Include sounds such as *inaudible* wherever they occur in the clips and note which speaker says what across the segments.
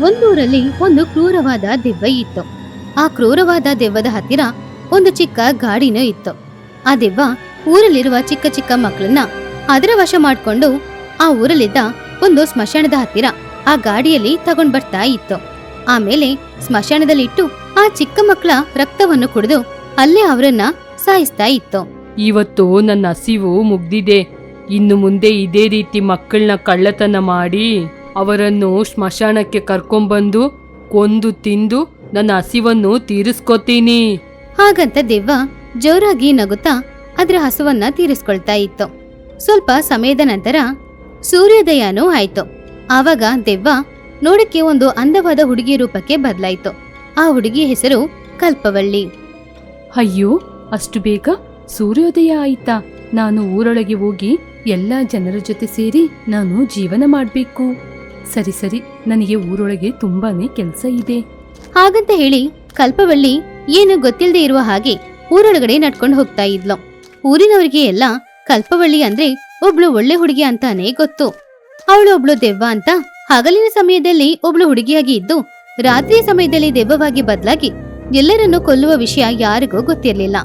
Speaker 1: ಒಂದೂರಲ್ಲಿ ಒಂದು ಕ್ರೂರವಾದ ದೆವ್ವ ಇತ್ತು. ಆ ಕ್ರೂರವಾದ ದೆವ್ವದ ಹತ್ತಿರ ಒಂದು ಚಿಕ್ಕ ಗಾಡಿನೂ ಇತ್ತು. ಆ ದೆವ್ವ ಊರಲ್ಲಿರುವ ಚಿಕ್ಕ ಚಿಕ್ಕ ಮಕ್ಕಳನ್ನ ಅದರ ವಶ ಮಾಡ್ಕೊಂಡು ಆ ಊರಲ್ಲಿದ್ದ ಒಂದು ಸ್ಮಶಾನದ ಹತ್ತಿರ ಆ ಗಾಡಿಯಲ್ಲಿ ತಗೊಂಡ್ ಬರ್ತಾ ಇತ್ತು. ಆಮೇಲೆ ಸ್ಮಶಾನದಲ್ಲಿಟ್ಟು ಆ ಚಿಕ್ಕ ಮಕ್ಕಳ ರಕ್ತವನ್ನು ಕುಡಿದು ಅಲ್ಲೇ ಅವರನ್ನ ಸಾಯಿಸ್ತಾ ಇತ್ತು.
Speaker 2: ಇವತ್ತು ನನ್ನ ಹಸಿವು ಮುಗ್ದಿದೆ. ಇನ್ನು ಮುಂದೆ ಇದೇ ರೀತಿ ಮಕ್ಕಳನ್ನ ಕಳ್ಳತನ ಮಾಡಿ ಅವರನ್ನು ಸ್ಮಶಾನಕ್ಕೆ ಕರ್ಕೊಂಬಂದು ಕೊಂದು ತಿಂದು ನನ್ನ ಹಸಿವನ್ನು ತೀರಿಸ್ಕೊತೀನಿ.
Speaker 1: ಹಾಗಂತ ದೆವ್ವ ಜೋರಾಗಿ ನಗುತ್ತಾ ಅದರ ಹಸುವನ್ನ ತೀರಿಸ್ಕೊಳ್ತಾ ಇತ್ತು. ಸ್ವಲ್ಪ ಸಮಯದ ನಂತರ ಸೂರ್ಯೋದಯನೂ ಆಯ್ತು. ಆವಾಗ ದೆವ್ವ ನೋಡಕ್ಕೆ ಒಂದು ಅಂದವಾದ ಹುಡುಗಿ ರೂಪಕ್ಕೆ ಬದಲಾಯಿತು. ಆ ಹುಡುಗಿ ಹೆಸರು ಕಲ್ಪವಳ್ಳಿ.
Speaker 2: ಅಯ್ಯೋ ಅಷ್ಟು ಬೇಗ ಸೂರ್ಯೋದಯ ಆಯ್ತಾ? ನಾನು ಊರೊಳಗೆ ಹೋಗಿ ಎಲ್ಲ ಜನರ ಜೊತೆ ಸೇರಿ ನಾನು ಜೀವನ ಮಾಡಬೇಕು. ಸರಿ ಸರಿ. ನನಗೆ ಊರೊಳಗೆ ತುಂಬಾನೇ ಕೆಲಸ ಇದೆ.
Speaker 1: ಹಾಗಂತ ಹೇಳಿ ಕಲ್ಪವಳ್ಳಿ ಏನು ಗೊತ್ತಿಲ್ಲದೆ ಇರುವ ಹಾಗೆ ಊರೊಳಗಡೆ ನಡ್ಕೊಂಡು ಹೋಗ್ತಾ ಇದ್ಲು. ಊರಿನವರಿಗೆ ಎಲ್ಲ ಕಲ್ಪವಳ್ಳಿ ಅಂದ್ರೆ ಒಬ್ಳು ಒಳ್ಳೆ ಹುಡುಗಿ ಅಂತಾನೆ ಗೊತ್ತು. ಅವಳು ಒಬ್ಳು ದೆವ್ವ ಅಂತ ಹಗಲಿನ ಸಮಯದಲ್ಲಿ ಒಬ್ಳು ಹುಡುಗಿಯಾಗಿ ಇದ್ದು ರಾತ್ರಿಯ ಸಮಯದಲ್ಲಿ ದೆವ್ವವಾಗಿ ಬದಲಾಗಿ ಎಲ್ಲರನ್ನು ಕೊಲ್ಲುವ ವಿಷಯ ಯಾರಿಗೂ ಗೊತ್ತಿರಲಿಲ್ಲ.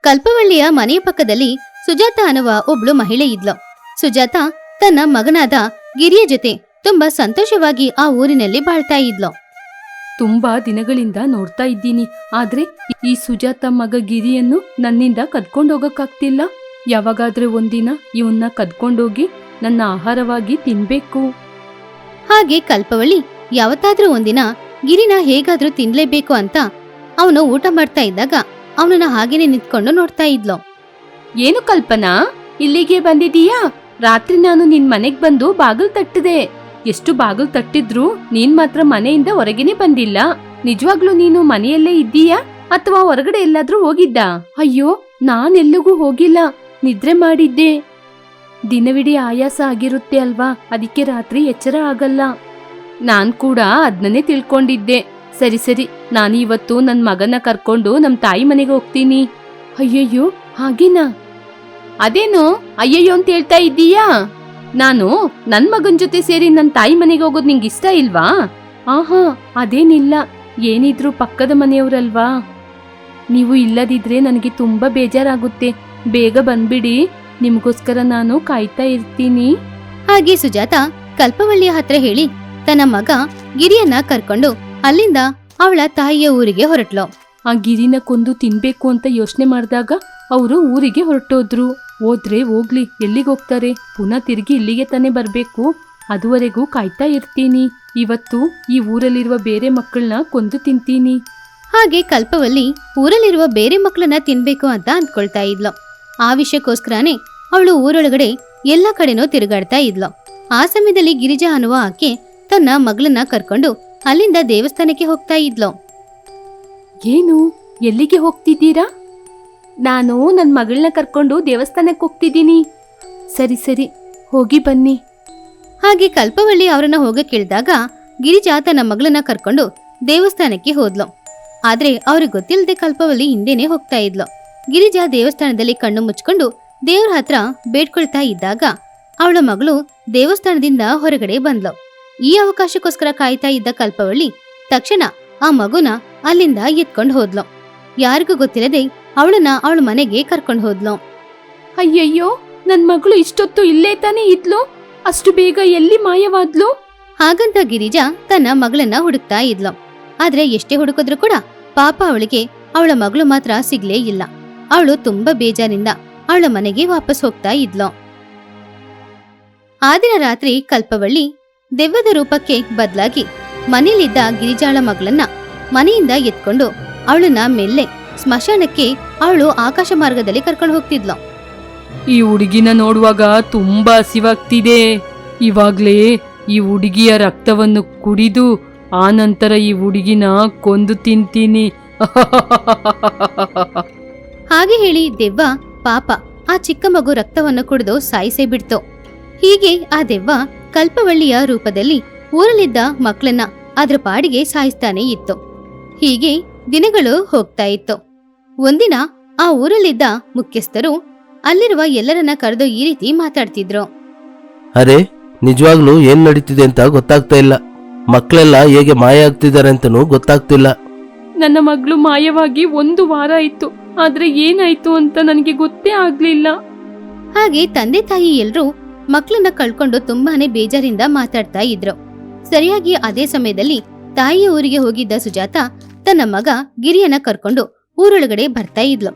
Speaker 1: ಕಲ್ಪವಳ್ಳಿಯ ಮನೆಯ ಪಕ್ಕದಲ್ಲಿ ಸುಜಾತ ಅನ್ನುವ ಒಬ್ಳು ಮಹಿಳೆ ಇದ್ಲು. ಸುಜಾತ ತನ್ನ ಮಗನಾದ ಗಿರಿಯ ಜೊತೆ ತುಂಬಾ ಸಂತೋಷವಾಗಿ ಆ ಊರಿನಲ್ಲಿ ಬಾಳ್ತಾ ಇದ್ಲು.
Speaker 2: ತುಂಬಾ ದಿನಗಳಿಂದ ನೋಡ್ತಾ ಇದ್ದೀನಿ. ಆದ್ರೆ ಈ ಸುಜಾತ ಮಗ ಗಿರಿಯನ್ನು ನನ್ನಿಂದ ಕದ್ಕೊಂಡೋಗಕ್ಕಾಗ್ತಿಲ್ಲ ಯಾವಾಗಾದ್ರೆ ಒಂದಿನ ಇವನ್ನ ಕದ್ಕೊಂಡೋಗಿ ನನ್ನ ಆಹಾರವಾಗಿ ತಿನ್ಬೇಕು.
Speaker 1: ಹಾಗೆ ಕಲ್ಪವಳಿ ಯಾವತ್ತಾದ್ರೂ ಒಂದಿನ ಗಿರಿನ ಹೇಗಾದ್ರೂ ತಿನ್ಲೇಬೇಕು ಅಂತ ಅವನು ಊಟ ಮಾಡ್ತಾ ಇದ್ದಾಗ ಅವನನ್ನ ಹಾಗೇನೆ ನಿಂತ್ಕೊಂಡು ನೋಡ್ತಾ ಇದ್ಲು.
Speaker 2: ಏನು ಕಲ್ಪನಾ? ಇಲ್ಲಿಗೆ ಬಂದಿದೀಯಾ ರಾತ್ರಿ ನಾನು ನಿನ್ ಮನೆಗ್ ಬಂದು ಬಾಗಿಲು ತಟ್ಟಿದೆ. ಎಷ್ಟು ಬಾಗಿಲು ತಟ್ಟಿದ್ರು ನೀನ್ ಮಾತ್ರ ಮನೆಯಿಂದ ಹೊರಗೇನೆ ಬಂದಿಲ್ಲ. ನಿಜವಾಗ್ಲೂ ನೀನು ಮನೆಯಲ್ಲೇ ಇದ್ದೀಯಾ? ಅಥವಾ ಹೊರಗಡೆ ಎಲ್ಲಾದ್ರೂ ಹೋಗಿದ್ದ? ಅಯ್ಯೋ ನಾನೆಲ್ಲಿಗೂ ಹೋಗಿಲ್ಲ. ನಿದ್ರೆ ಮಾಡಿದ್ದೆ. ದಿನವಿಡೀ ಆಯಾಸ ಆಗಿರುತ್ತೆ ಅಲ್ವಾ? ಅದಕ್ಕೆ ರಾತ್ರಿ ಎಚ್ಚರ ಆಗಲ್ಲ. ನಾನ್ ಕೂಡ ಅದನ್ನೇ ತಿಳ್ಕೊಂಡಿದ್ದೆ. ಸರಿ ಸರಿ, ನಾನು ಇವತ್ತು ನನ್ ಮಗನ ಕರ್ಕೊಂಡು ನಮ್ ತಾಯಿ ಮನೆಗೆ ಹೋಗ್ತೀನಿ. ಅಯ್ಯಯ್ಯೋ, ಹಾಗೇನಾ? ಅದೇನು? ಅಯ್ಯಯ್ಯೋ ಅಂತ ಹೇಳ್ತಾ ಇದ್ದೀಯಾ? ನಾನು ನನ್ ಮಗನ್ ಜೊತೆ ಸೇರಿ ನನ್ ತಾಯಿ ಮನೆಗೆ ಹೋಗೋದು ನಿಂಗೆ ಇಷ್ಟ ಇಲ್ವಾ? ಆಹಾ ಅದೇನಿಲ್ಲ. ಏನಿದ್ರು ಪಕ್ಕದ ಮನೆಯವ್ರಲ್ವಾ? ನೀವು ಇಲ್ಲದಿದ್ರೆ ನನಗೆ ತುಂಬಾ ಬೇಜಾರಾಗುತ್ತೆ. ಬೇಗ ಬಂದ್ಬಿಡಿ. ನಿಮ್ಗೋಸ್ಕರ ನಾನು ಕಾಯ್ತಾ ಇರ್ತೀನಿ.
Speaker 1: ಹಾಗೆ ಸುಜಾತ ಕಲ್ಪವಳ್ಳಿಯ ಹತ್ರ ಹೇಳಿ ತನ್ನ ಮಗ ಗಿರಿಯನ್ನ ಕರ್ಕೊಂಡು ಅಲ್ಲಿಂದ ಅವಳ ತಾಯಿಯ ಊರಿಗೆ ಹೊರಟ್ಲು.
Speaker 2: ಆ ಗಿರಿನ ಕೊಂದು ತಿನ್ಬೇಕು ಅಂತ ಯೋಚನೆ ಮಾಡಿದಾಗ ಅವರು ಊರಿಗೆ ಹೊರಟೋದ್ರು. ಹೋದ್ರೆ ಹೋಗ್ಲಿ ಎಲ್ಲಿಗೆ ಹೋಗ್ತಾರೆ? ಪುನಃ ತಿರುಗಿ ಇಲ್ಲಿಗೆ ತಾನೇ ಬರ್ಬೇಕು. ಅದುವರೆಗೂ ಕಾಯ್ತಾ ಇರ್ತೀನಿ. ಇವತ್ತು ಈ ಊರಲ್ಲಿರುವ ಬೇರೆ ಮಕ್ಕಳನ್ನ ಕೊಂದು ತಿಂತೀನಿ.
Speaker 1: ಹಾಗೆ ಕಲ್ಪವಲ್ಲಿ ಊರಲ್ಲಿರುವ ಬೇರೆ ಮಕ್ಕಳನ್ನ ತಿನ್ಬೇಕು ಅಂತ ಅಂದ್ಕೊಳ್ತಾ ಇದ್ಲು. ಆ ವಿಷಯಕ್ಕೋಸ್ಕರನೇ ಅವಳು ಊರೊಳಗಡೆ ಎಲ್ಲ ಕಡೆನೂ ತಿರುಗಾಡ್ತಾ ಇದ್ಲು. ಆ ಸಮಯದಲ್ಲಿ ಗಿರಿಜಾ ಅನ್ನುವ ಆಕೆ ತನ್ನ ಮಗಳನ್ನ ಕರ್ಕೊಂಡು ಅಲ್ಲಿಂದ ದೇವಸ್ಥಾನಕ್ಕೆ ಹೋಗ್ತಾ ಇದ್ಲು.
Speaker 2: ಏನು? ಎಲ್ಲಿಗೆ ಹೋಗ್ತಿದ್ದೀರಾ? ನಾನು ನನ್ನ ಮಗಳನ್ನ ಕರ್ಕೊಂಡು ದೇವಸ್ಥಾನಕ್ಕೆ ಹೋಗ್ತಿದ್ದೀನಿ. ಸರಿ ಸರಿ, ಹೋಗಿ ಬನ್ನಿ.
Speaker 1: ಹಾಗೆ ಕಲ್ಪವಳ್ಳಿ ಅವರನ್ನ ಹೋಗಕ್ಕೆ ಕೇಳಿದಾಗ ಗಿರಿಜಾ ತನ್ನ ಮಗಳನ್ನ ಕರ್ಕೊಂಡು ದೇವಸ್ಥಾನಕ್ಕೆ ಹೋದ್ಲು. ಆದ್ರೆ ಅವ್ರಿಗೆ ಗೊತ್ತಿಲ್ಲದೆ ಕಲ್ಪವಳ್ಳಿ ಹಿಂದೆನೆ ಹೋಗ್ತಾ ಇದ್ಲು. ಗಿರಿಜಾ ದೇವಸ್ಥಾನದಲ್ಲಿ ಕಣ್ಣು ಮುಚ್ಕೊಂಡು ದೇವ್ರ ಹತ್ರ ಬೇಡ್ಕೊಳ್ತಾ ಇದ್ದಾಗ ಅವಳ ಮಗಳು ದೇವಸ್ಥಾನದಿಂದ ಹೊರಗಡೆ ಬಂದ್ಲು. ಈ ಅವಕಾಶಕ್ಕೋಸ್ಕರ ಕಾಯ್ತಾ ಇದ್ದ ಕಲ್ಪವಳ್ಳಿ ತಕ್ಷಣ ಆ ಮಗುನ ಅಲ್ಲಿಂದ ಎತ್ಕೊಂಡು ಹೋದ್ಲು. ಯಾರಿಗೂ ಗೊತ್ತಿಲ್ಲದೆ ಅವಳನ್ನ ಅವಳ ಮನೆಗೆ ಕರ್ಕೊಂಡು ಹೋದ್ಲು.
Speaker 2: ಅಯ್ಯಯ್ಯೋ ನನ್ ಮಗಳು ಇಷ್ಟೊತ್ತು ಇಲ್ಲೇ ತಾನೇ ಇದ್ಲು? ಅಷ್ಟು ಬೇಗ ಎಲ್ಲಿ ಮಾಯವಾದ್ಲು?
Speaker 1: ಹಾಗಂತ ಗಿರಿಜಾ ತನ್ನ ಮಗಳನ್ನ ಹುಡುಕ್ತಾ ಇದ್ಲು. ಆದ್ರೆ ಎಷ್ಟೇ ಹುಡುಕಿದ್ರು ಕೂಡ ಪಾಪ ಅವಳಿಗೆ ಅವಳ ಮಗಳು ಮಾತ್ರ ಸಿಗ್ಲೇ ಇಲ್ಲ. ಅವಳು ತುಂಬಾ ಬೇಜಾರಿಂದ ಅವಳ ಮನೆಗೆ ವಾಪಸ್ ಹೋಗ್ತಾ ಇದ್ಲು. ಆ ದಿನ ರಾತ್ರಿ ಕಲ್ಪವಳ್ಳಿ ದೆವ್ವದ ರೂಪಕ್ಕೆ ಬದಲಾಗಿ ಮನೆಯಲ್ಲಿದ್ದ ಗಿರಿಜಾಳ ಮಗಳನ್ನ ಮನೆಯಿಂದ ಎತ್ಕೊಂಡು ಅವಳನ್ನ ಮೆಲ್ಲೆ ಸ್ಮಶಾನಕ್ಕೆ ಅವಳು ಆಕಾಶ ಮಾರ್ಗದಲ್ಲಿ ಕರ್ಕೊಂಡು ಹೋಗ್ತಿದ್ಲು.
Speaker 2: ಈ ಹುಡುಗಿನ ನೋಡುವಾಗ ತುಂಬಾ ಹಸಿವಾಗ್ತಿದೆ. ಇವಾಗ್ಲೇ ಈ ಹುಡುಗಿಯ ರಕ್ತವನ್ನು ಕುಡಿದು ಆ ನಂತರ ಈ ಹುಡುಗಿನ ಕೊಂದು ತಿಂತೀನಿ.
Speaker 1: ಹಾಗೆ ಹೇಳಿ ದೆವ್ವ ಪಾಪ ಆ ಚಿಕ್ಕ ಮಗು ರಕ್ತವನ್ನು ಕುಡಿದು ಸಾಯಿಸೇ ಬಿಡ್ತು. ಹೀಗೆ ಆ ದೆವ್ವ ಕಲ್ಪವಳ್ಳಿಯ ರೂಪದಲ್ಲಿ ಊರಲ್ಲಿದ್ದ ಮಕ್ಕಳನ್ನ ಅದ್ರ ಪಾಡಿಗೆ ಸಾಯಿಸ್ತಾನೆ ಇತ್ತು. ಹೀಗೆ ದಿನಗಳು ಹೋಗ್ತಾ ಇತ್ತು. ಒಂದಿನ ಆ ಊರಲ್ಲಿದ್ದ ಮುಖ್ಯಸ್ಥರು ಅಲ್ಲಿರುವ ಎಲ್ಲರನ್ನ ಕರೆದು ಈ ರೀತಿ ಮಾತಾಡ್ತಿದ್ರು.
Speaker 3: ಅರೆ ನಿಜವಾಗ್ಲೂ ಏನ್ ನಡೀತಿದೆ ಅಂತ ಗೊತ್ತಾಗ್ತಾ ಇಲ್ಲ. ಮಕ್ಕಳೆಲ್ಲ ಹೇಗೆ ಮಾಯ ಆಗ್ತಿದ್ದಾರೆ ಅಂತನೂ ಗೊತ್ತಾಗ್ತಿಲ್ಲ.
Speaker 2: ನನ್ನ ಮಗಳು ಮಾಯವಾಗಿ ಒಂದು ವಾರ ಆಯ್ತು. ಆದ್ರೆ ಏನಾಯ್ತು ಅಂತ ನನಗೆ ಗೊತ್ತೇ ಆಗ್ಲಿಲ್ಲ.
Speaker 1: ಹಾಗೆ ತಂದೆ ತಾಯಿ ಎಲ್ಲರೂ ಮಕ್ಕಳನ್ನ ಕಳ್ಕೊಂಡು ತುಂಬಾನೇ ಬೇಜಾರಿಂದ ಮಾತಾಡ್ತಾ ಇದ್ರು. ಸರಿಯಾಗಿ ಅದೇ ಸಮಯದಲ್ಲಿ ತಾಯಿಯ ಊರಿಗೆ ಹೋಗಿದ್ದ ಸುಜಾತ ತನ್ನ ಮಗ ಗಿರಿಯನ್ನ ಕರ್ಕೊಂಡು ಊರೊಳಗಡೆ ಬರ್ತಾ ಇದ್ಲು.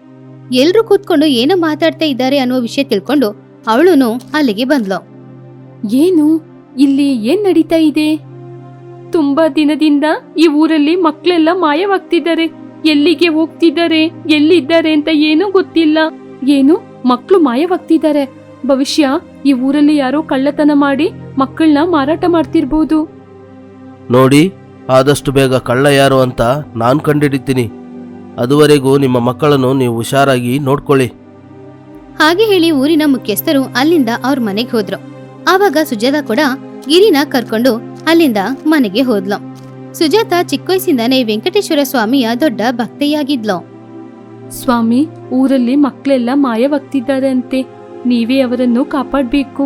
Speaker 1: ಎಲ್ರೂ ಕೂತ್ಕೊಂಡು ಏನೋ ಮಾತಾಡ್ತಾ ಇದ್ದಾರೆ ಅನ್ನೋ ವಿಷಯ ತಿಳ್ಕೊಂಡು ಅವಳುನು ಅಲ್ಲಿಗೆ ಬಂದ್ಲು.
Speaker 2: ಏನು? ಇಲ್ಲಿ ಏನ್ ನಡೀತಾ ಇದೆ? ತುಂಬಾ ದಿನದಿಂದ ಈ ಊರಲ್ಲಿ ಮಕ್ಕಳೆಲ್ಲ ಮಾಯವಾಗ್ತಿದ್ದಾರೆ. ಎಲ್ಲಿಗೆ ಹೋಗ್ತಿದ್ದಾರೆ? ಎಲ್ಲಿದ್ದಾರೆ ಅಂತ ಏನೂ ಗೊತ್ತಿಲ್ಲ. ಏನು? ಮಕ್ಕಳು ಮಾಯವಾಗ್ತಿದ್ದಾರೆ. ಭವಿಷ್ಯ ಈ ಊರಲ್ಲಿ ಯಾರೋ ಕಳ್ಳತನ ಮಾಡಿ ಮಕ್ಕಳನ್ನ ಮಾರಾಟ ಮಾಡ್ತಿರ್ಬೋದು.
Speaker 3: ನೋಡಿ ಆದಷ್ಟು ಬೇಗ ಕಳ್ಳ ಯಾರು ಅಂತ ನಾನು ಕಂಡಿಡಿತೀನಿ. ಅದುವರೆಗೂ ನಿಮ್ಮ ಮಕ್ಕಳನ್ನು ನೀವು ಹುಷಾರಾಗಿ ನೋಡ್ಕೊಳ್ಳಿ.
Speaker 1: ಹಾಗೆ ಹೇಳಿ ಊರಿನ ಮುಖ್ಯಸ್ಥರು ಅಲ್ಲಿಂದ ಅವ್ರ ಮನೆಗೆ ಹೋದ್ರು. ಆವಾಗ ಸುಜಾತ ಕೂಡ ಗಿರಿನ ಕರ್ಕೊಂಡು ಅಲ್ಲಿಂದ ಮನೆಗೆ ಹೋದ್ಲು. ಸುಜಾತ ಚಿಕ್ಕ ವಯಸ್ಸಿಂದಾನೇ ವೆಂಕಟೇಶ್ವರ ಸ್ವಾಮಿಯ ದೊಡ್ಡ ಭಕ್ತೆಯಾಗಿದ್ಲು.
Speaker 2: ಸ್ವಾಮಿ ಊರಲ್ಲಿ ಮಕ್ಕಳೆಲ್ಲ ಮಾಯವಾಗ್ತಿದ್ದಾರೆ ಅಂತೆ ನೀವೇ ಅವರನ್ನು ಕಾಪಾಡಬೇಕು.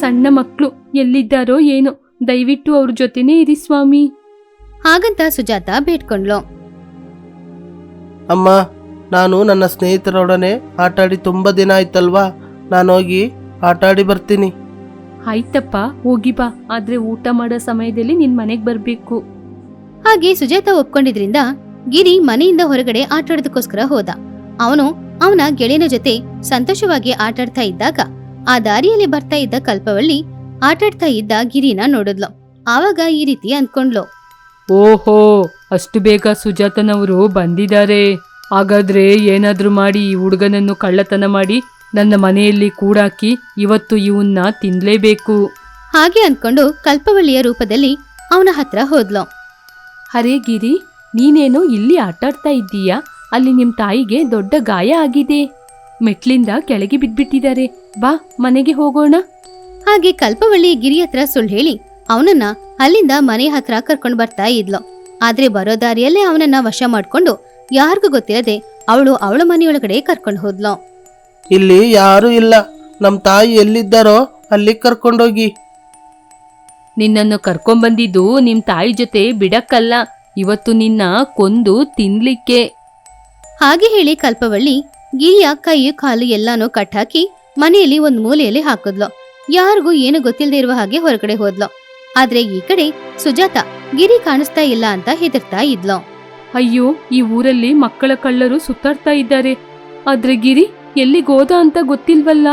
Speaker 2: ಸಣ್ಣ ಮಕ್ಕಳು ಎಲ್ಲಿದ್ದಾರೋ ಏನೋ ದಯವಿಟ್ಟು ಅವ್ರ ಜೊತೆನೇ ಇರಿ ಸ್ವಾಮಿ.
Speaker 1: ಹಾಗಂತ ಸುಜಾತ ಬೇಡ್ಕೊಂಡ್ಲು
Speaker 3: ಅಮ್ಮ ನಾನು ನನ್ನ ಸ್ನೇಹಿತರೊಡನೆ ಆಟಾಡಿ ತುಂಬ ದಿನ ಆಯ್ತಲ್ವಾ? ನಾನು ಹೋಗಿ ಆಟಾಡಿ ಬರ್ತೀನಿ.
Speaker 2: ಆಯ್ತಪ್ಪ ಹೋಗಿ ಬಾ. ಆದ್ರೆ ಊಟ ಮಾಡೋ ಸಮಯದಲ್ಲಿ ನಿನ್ ಮನೆಗ್ ಬರ್ಬೇಕು.
Speaker 1: ಹಾಗೆ ಸುಜಾತ ಒಪ್ಕೊಂಡಿದ್ರಿಂದ ಗಿರಿ ಮನೆಯಿಂದ ಹೊರಗಡೆ ಆಟಾಡೋದಕ್ಕೋಸ್ಕರ ಹೋದ. ಅವನು ಅವನ ಗೆಳೆಯನ ಜೊತೆ ಸಂತೋಷವಾಗಿ ಆಟಾಡ್ತಾ ಇದ್ದಾಗ ಆ ದಾರಿಯಲ್ಲಿ ಬರ್ತಾ ಇದ್ದ ಕಲ್ಪವಳ್ಳಿ ಆಟಾಡ್ತಾ ಇದ್ದ ಗಿರಿನ ನೋಡಿದ್ಲು. ಆವಾಗ ಈ ರೀತಿ ಅಂದ್ಕೊಂಡ್ಲು
Speaker 2: ಓಹೋ ಅಷ್ಟು ಬೇಗ ಸುಜಾತನವರು ಬಂದಿದ್ದಾರೆ. ಹಾಗಾದ್ರೆ ಏನಾದರೂ ಮಾಡಿ ಈ ಹುಡುಗನನ್ನು ಕಳ್ಳತನ ಮಾಡಿ ನನ್ನ ಮನೆಯಲ್ಲಿ ಕೂಡಾಕಿ ಇವತ್ತು ಇವನ್ನ ತಿನ್ಲೇಬೇಕು.
Speaker 1: ಹಾಗೆ ಅಂದ್ಕೊಂಡು ಕಲ್ಪವಳ್ಳಿಯ ರೂಪದಲ್ಲಿ ಅವನ ಹತ್ರ ಹೋದ್ಲು.
Speaker 2: ಹರೇ ಗಿರಿ ನೀನೇನೋ ಇಲ್ಲಿ ಆಟಾಡ್ತಾ ಇದ್ದೀಯಾ? ಅಲ್ಲಿ ನಿಮ್ ತಾಯಿಗೆ ದೊಡ್ಡ ಗಾಯ ಆಗಿದೆ. ಮೆಟ್ಲಿಂದ ಕೆಳಗೆ ಬಿದ್ಬಿಟ್ಟಿದ್ದಾರೆ. ಬಾ ಮನೆಗೆ ಹೋಗೋಣ.
Speaker 1: ಹಾಗೆ ಕಲ್ಪವಳ್ಳಿ ಗಿರಿ ಹತ್ರ ಸುಳ್ಳು ಹೇಳಿ ಅವನನ್ನ ಅಲ್ಲಿಂದ ಮನೆ ಹತ್ರ ಕರ್ಕೊಂಡ್ ಬರ್ತಾ ಇದ್ಲು. ಆದ್ರೆ ಬರೋ ದಾರಿಯಲ್ಲೇ ಅವನನ್ನ ವಶ ಮಾಡ್ಕೊಂಡು ಯಾರಿಗೂ ಗೊತ್ತಿರದೆ ಅವಳು ಅವಳ ಮನೆಯೊಳಗಡೆ ಕರ್ಕೊಂಡು ಹೋದ್ಲು.
Speaker 3: ಇಲ್ಲಿ ಯಾರು ಇಲ್ಲ. ನಮ್ಮ ತಾಯಿ ಎಲ್ಲಿದ್ದಾರೋ ಅಲ್ಲಿ ಕರ್ಕೊಂಡೋಗಿ.
Speaker 2: ನಿನ್ನನ್ನು ಕರ್ಕೊಂಬಂದಿದ್ದು ನಿಮ್ ತಾಯಿ ಜೊತೆ ಬಿಡಕ್ಕಲ್ಲ. ಇವತ್ತು ನಿನ್ನ ಕೊಂದು ತಿನ್ಲಿಕ್ಕೆ.
Speaker 1: ಹಾಗೆ ಹೇಳಿ ಕಲ್ಪವಳ್ಳಿ ಗಿರಿಯ ಕೈ ಕಾಲು ಎಲ್ಲಾನು ಕಟ್ಟಾಕಿ ಮನೆಯಲ್ಲಿ ಒಂದ್ ಮೂಲೆಯಲ್ಲಿ ಹಾಕಿದ್ಲು. ಯಾರಿಗೂ ಏನು ಗೊತ್ತಿಲ್ಲದೆ ಇರುವ ಹಾಗೆ ಹೊರಗಡೆ ಹೋದ್ಲು. ಆದ್ರೆ ಈ ಕಡೆ ಸುಜಾತ ಗಿರಿ ಕಾಣಿಸ್ತಾ ಇಲ್ಲ ಅಂತ ಹೆದರ್ತಾ ಇದ್ಲು.
Speaker 2: ಅಯ್ಯೋ ಈ ಊರಲ್ಲಿ ಮಕ್ಕಳ ಕಳ್ಳರು ಸುತ್ತಾಡ್ತಾ ಇದ್ದಾರೆ. ಆದ್ರೆ ಗಿರಿ ಎಲ್ಲಿಗೋದ ಅಂತ ಗೊತ್ತಿಲ್ವಲ್ಲ?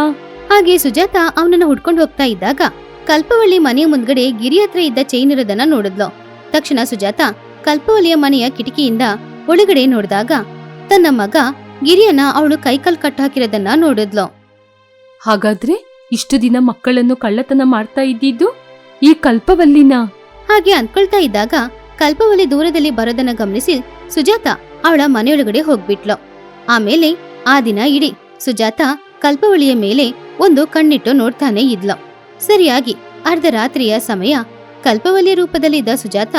Speaker 1: ಹಾಗೆ ಸುಜಾತ ಅವನನ್ನ ಹುಡ್ಕೊಂಡು ಹೋಗ್ತಾ ಇದ್ದಾಗ ಕಲ್ಪವಳ್ಳಿ ಮನೆಯ ಮುಂದ್ಗಡೆ ಗಿರಿ ಹತ್ರ ಇದ್ದ ಚೈನ್ ಇರೋದನ್ನ ನೋಡಿದ್ಲು. ತಕ್ಷಣ ಸುಜಾತ ಕಲ್ಪವಳ್ಳಿಯ ಮನೆಯ ಕಿಟಕಿಯಿಂದ ಒಳಗಡೆ ನೋಡಿದಾಗ ತನ್ನ ಮಗ ಗಿರಿಯನ್ನ ಅವಳು ಕೈಕಲ್ ಕಟ್ ಹಾಕಿರೋದನ್ನ ನೋಡಿದ್ಲು.
Speaker 2: ಹಾಗಾದ್ರೆ ಇಷ್ಟು ದಿನ ಮಕ್ಕಳನ್ನು ಕಳ್ಳತನ ಮಾಡ್ತಾ ಇದ್ದಿದ್ದು? ಈ ಕಲ್ಪವಲ್ಲಿನ?
Speaker 1: ಹಾಗೆ ಅನ್ಕೊಳ್ತಾ ಇದ್ದಾಗ ಕಲ್ಪವಲ್ಲಿ ದೂರದಲ್ಲಿ ಬರೋದನ್ನ ಗಮನಿಸಿ ಸುಜಾತ ಅವಳ ಮನೆಯೊಳಗಡೆ ಹೋಗ್ಬಿಟ್ಲು. ಆಮೇಲೆ ಆ ದಿನ ಇಡೀ ಸುಜಾತ ಕಲ್ಪವಳಿಯ ಮೇಲೆ ಒಂದು ಕಣ್ಣಿಟ್ಟು ನೋಡ್ತಾನೆ ಇದ್ಲು. ಸರಿಯಾಗಿ ಅರ್ಧರಾತ್ರಿಯ ಸಮಯ ಕಲ್ಪವಲಿಯ ರೂಪದಲ್ಲಿದ್ದ ಸುಜಾತ